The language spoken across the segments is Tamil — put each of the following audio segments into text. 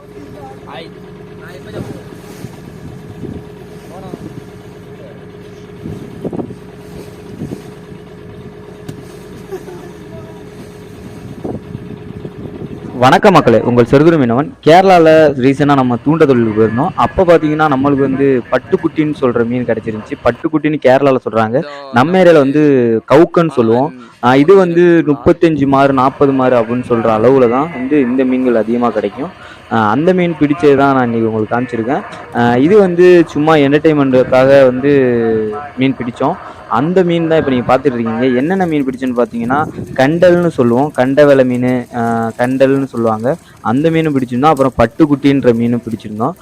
வணக்கம் மக்களே உங்கள் செருதுரு மீனவன் கேரளாவில் ரீசெண்டாக நம்ம தூண்ட தொழிலுக்கு போயிருந்தோம். அப்போ பார்த்தீங்கன்னா நம்மளுக்கு வந்து பட்டுக்குட்டின்னு சொல்கிற மீன் கிடச்சிருந்துச்சி. பட்டுக்குட்டின்னு கேரளாவில் சொல்கிறாங்க நம்ம ஏரியாவில் வந்து கவுக்கன்னு சொல்லுவோம். ஆஹ் இது வந்து முப்பத்தஞ்சு மாறு நாற்பது மாறு அப்படின்னு சொல்கிற அளவில் தான் வந்து இந்த மீன்கள் அதிகமாக கிடைக்கும். அந்த மீன் பிடிச்சது தான் நான் இன்றைக்கி உங்களுக்கு காமிச்சிருக்கேன். இது வந்து சும்மா என்டர்டெயின்மெண்ட்டுக்காக வந்து மீன் பிடித்தோம் அந்த மீன் தான் இப்போ நீங்கள் பார்த்துட்டு இருக்கீங்க என்னென்ன மீன் பிடிச்சோன்னு பார்த்தீங்கன்னா கண்டல்னு சொல்லுவோம். கண்ட வெலை மீன் கண்டல்னு சொல்லுவாங்க. அந்த மீனும் பிடிச்சிருந்தோம். அப்புறம் பட்டுக்குட்டின்ற மீனும் பிடிச்சிருந்தோம்.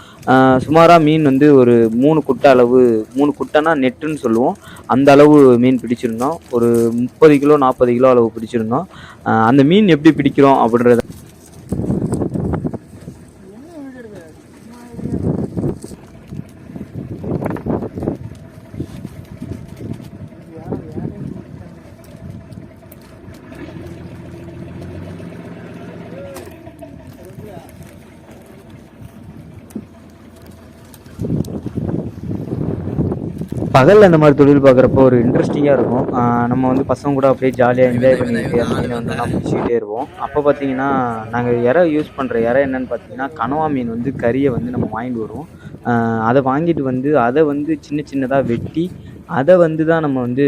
சுமாராக மீன் வந்து ஒரு மூணு குட்டை அளவு மூணு குட்டைனா நெட்டுன்னு சொல்லுவோம். அந்த அளவு மீன் பிடிச்சிருந்தோம். ஒரு முப்பது கிலோ நாற்பது கிலோ அளவு பிடிச்சிருந்தோம். அந்த மீன் எப்படி பிடிக்கிறோம் அப்படின்றத பகலில் இந்த மாதிரி தொழில் பார்க்குறப்போ ஒரு இன்ட்ரெஸ்டிங்காக இருக்கும். நம்ம வந்து பசங்க கூட அப்படியே ஜாலியாக என்ஜாய் பண்ணிக்கிட்டு அந்த மீனை வந்து நான் பிடிச்சிக்கிட்டே இருப்போம். அப்போ பார்த்தீங்கன்னா நாங்கள் இறை யூஸ் பண்ணுற இறை என்னென்னு பார்த்தீங்கன்னா கனவா மீன் வந்து கறியை வந்து நம்ம வாங்கிட்டு வருவோம். அதை வாங்கிட்டு வந்து அதை வந்து சின்ன சின்னதாக வெட்டி அதை வந்து தான் நம்ம வந்து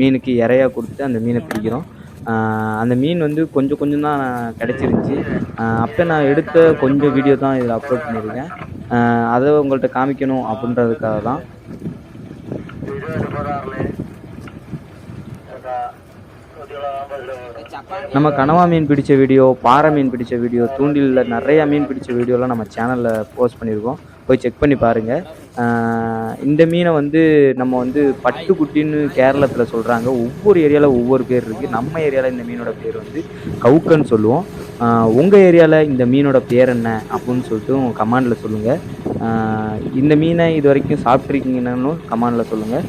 மீனுக்கு இறையா கொடுத்து அந்த மீனை பிடிக்கிறோம். அந்த மீன் வந்து கொஞ்சம் கொஞ்சம் தான் கிடச்சிருந்துச்சி. அப்போ நான் எடுத்த கொஞ்சம் வீடியோ தான் இதில் அப்லோட் பண்ணியிருக்கேன். அதை உங்கள்கிட்ட காமிக்கணும் அப்படின்றதுக்காக தான் நம்ம கனவா மீன் பிடிச்ச வீடியோ பாறை மீன் பிடிச்ச வீடியோ தூண்டிலில் நிறையா மீன் பிடிச்ச வீடியோலாம் நம்ம சேனலில் போஸ்ட் பண்ணியிருக்கோம். போய் செக் பண்ணி பாருங்கள் இந்த மீனை வந்து நம்ம வந்து பட்டுக்குட்டின்னு கேரளத்தில் சொல்கிறாங்க ஒவ்வொரு ஏரியாவில் ஒவ்வொரு பேர் இருக்குது நம்ம ஏரியாவில் இந்த மீனோட பேர் வந்து கவுக்கன்னு சொல்லுவோம். உங்கள் ஏரியாவில் இந்த மீனோட பேர் என்ன அப்படின்னு சொல்லிட்டு கமாண்டில் சொல்லுங்கள் இந்த மீனை இது வரைக்கும் சாப்பிட்ருக்கீங்கன்னு கமாண்டில் சொல்லுங்கள்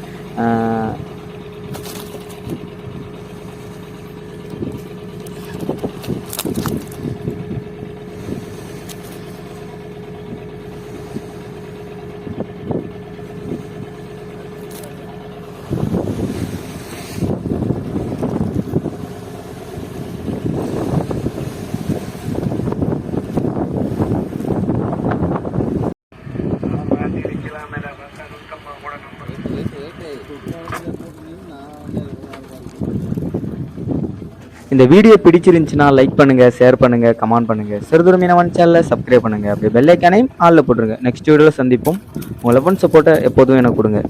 இந்த வீடியோ பிடிச்சிருந்துச்சுன்னா லைக் பண்ணுங்க ஷேர் பண்ணுங்க கமெண்ட் பண்ணுங்க. சிறுதுறை மீனவன் சேனலை சப்ஸ்கிரைப் பண்ணுங்க. அப்படியே பெல்லைக்கானையும் ஆளில் போட்டுருங்க. நெக்ஸ்ட் வீடியோவில் சந்திப்போம். உங்கள் லெவன் சப்போர்ட்டை எப்போதும் எனக்கு கொடுங்க.